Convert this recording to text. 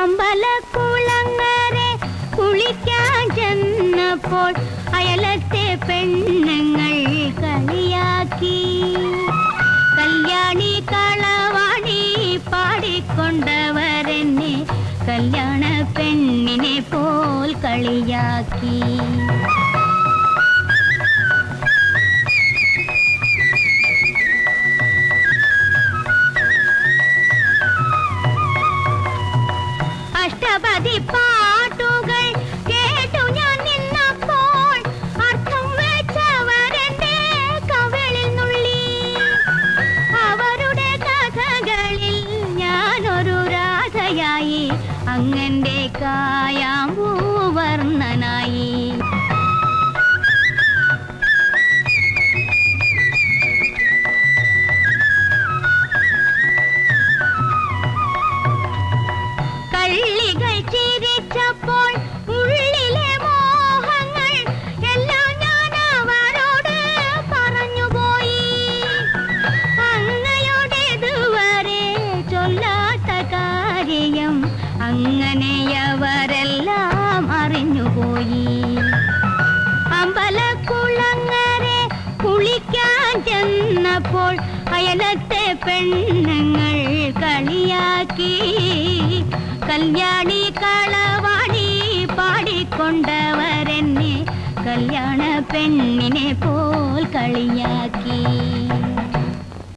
അമ്പലക്കുളങ്ങരെ കുളിക്കാൻ ചെന്നപ്പോൾ അയലത്തെ പെണ്ണുങ്ങൾ കളിയാക്കി. കല്യാണി കളവാണി പാടിക്കൊണ്ടവരെന്നെ കല്യാണ പെണ്ണിനെ പോൽ കളിയാക്കി. രാധയായി അങ്ങന്റെ കായാമ്പൂ കാര്യം അങ്ങനെയവരെല്ലാം അറിഞ്ഞുപോയി. അമ്പലക്കുളങ്ങരെ കുളിക്കാൻ ചെന്നപ്പോൾ അയലത്തെ പെണ്ണുങ്ങൾ കളിയാക്കി. കല്യാണി കളവാണി പാടിക്കൊണ്ടവരെന്നെ കല്യാണ പെണ്ണിനെ പോൽ കളിയാക്കി.